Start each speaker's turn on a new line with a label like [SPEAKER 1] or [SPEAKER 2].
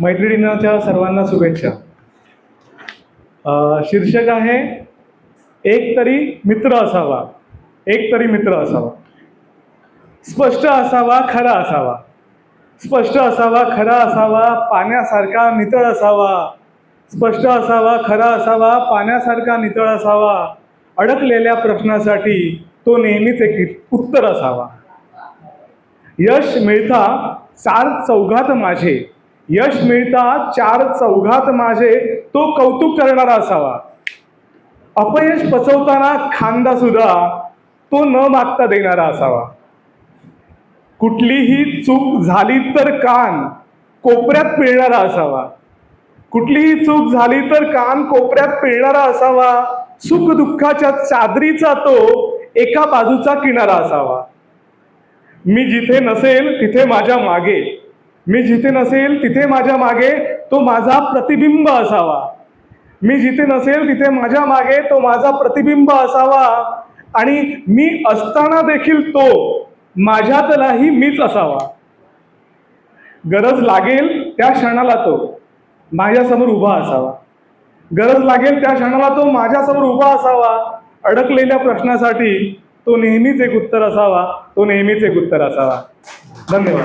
[SPEAKER 1] मैत्रिणींच्या सर्वांना शुभेच्छा. शीर्षक आहे एक तरी मित्र असावा. एक तरी मित्र असावा. स्पष्ट असावा खरा असावा. स्पष्ट असावा खरा असावा पाण्यासारखा नितळ असावा. स्पष्ट असावा खरा असावा पाण्यासारखा नितळ असावा. अडकलेल्या प्रश्नासाठी तो नेहमीच एक उत्तर असावा. यश मिळता चार चौघात माझे. यश मिळता चार चौघात माझे तो कौतुक करणारा असावा. अपयश पचवताना खांदा सुद्धा तो न मागता देणारा असावा. कुठलीही चूक झाली तर कान कोपऱ्यात पिळणारा असावा. कुठलीही चूक झाली तर कान कोपऱ्यात पिळणारा असावा. सुख दुःखाच्या चादरीचा तो एका बाजूचा किनारा असावा. मी जिथे नसेल तिथे माझ्या मागे. मी जिथे नसेल तिथे माझ्या मागे तो माझा प्रतिबिंब असावा. मी जिथे नसेल तिथे माझ्या मागे तो माझा प्रतिबिंब असावा. आणि मी असताना देखील तो माझ्यातलाही मीच असावा. गरज लागेल त्या क्षणाला तो माझ्यासमोर उभा असावा. गरज लागेल त्या क्षणाला तो माझ्यासमोर उभा असावा. अडकलेल्या प्रश्नासाठी तो नेहमीच एक उत्तर असावा. तो नेहमीच एक उत्तर असावा. धन्यवाद.